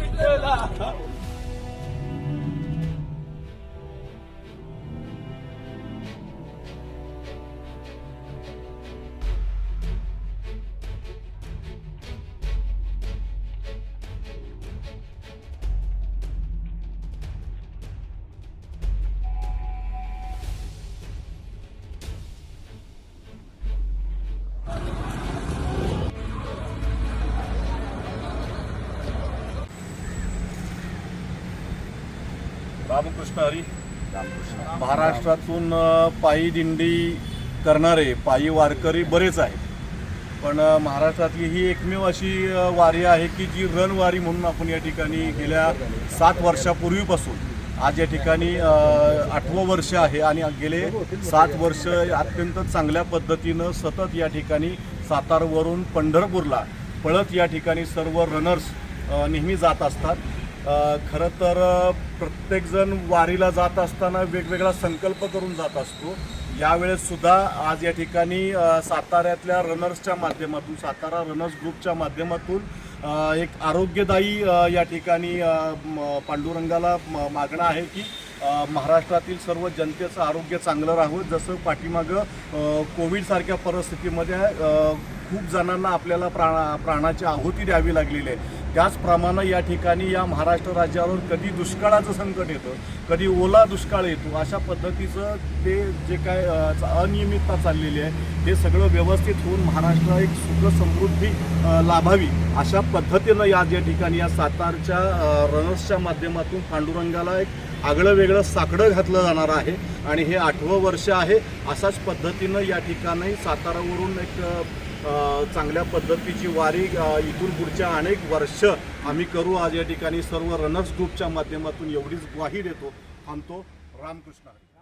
विजयला रामकृष्ण हरी. रामकृष्ण. महाराष्ट्रातून पायी दिंडी करणारे पायी वारकरी बरेच आहेत. पण महाराष्ट्रातली ही एकमेव अशी वारी आहे की जी रणवारी म्हणून आपण या ठिकाणी गेल्या सात वर्षापूर्वीपासून. आज या ठिकाणी आठवं वर्ष आहे आणि गेले सात वर्ष अत्यंत चांगल्या पद्धतीनं सतत या ठिकाणी सातारवरून पंढरपूरला पळत या ठिकाणी सर्व रनर्स नेहमी जात असतात. खरं तर प्रत्येकजण वारीला जात असताना वेगवेगळा संकल्प करून जात असतो. यावेळेससुद्धा आज या ठिकाणी साताऱ्यातल्या रनर्सच्या माध्यमातून सातारा रनर्स ग्रुपच्या माध्यमातून एक आरोग्यदायी या ठिकाणी पांडुरंगाला म- मागणं आहे की महाराष्ट्रातील सर्व जनतेचं आरोग्य चांगलं राहावं. जसं पाठीमागं कोविडसारख्या परिस्थितीमध्ये खूप जणांना आपल्याला प्राणा प्राणाची आहुती द्यावी लागलेली आहे. त्याचप्रमाणे या ठिकाणी या महाराष्ट्र राज्यावर कधी दुष्काळाचं संकट येतं कधी ओला दुष्काळ येतो अशा पद्धतीचं ते जे काय अनियमितता चाललेली आहे ते सगळं व्यवस्थित होऊन महाराष्ट्र एक सुख समृद्धी लाभावी अशा पद्धतीनं या या ठिकाणी या सातारच्या रनर्सच्या माध्यमातून पांडुरंगाला एक आगळं वेगळं साकडं घातलं जाणार आहे आणि हे आठवं वर्ष आहे अशाच पद्धतीनं या ठिकाणी सातारावरून एक चांगल्या पद्धतीची वारी इथून पुढच्या अनेक वर्ष आम्ही करू. आज या ठिकाणी सर्व रनर्स ग्रुपच्या माध्यमातून एवढीच ग्वाही देतो. थांबतो. रामकृष्ण हरी.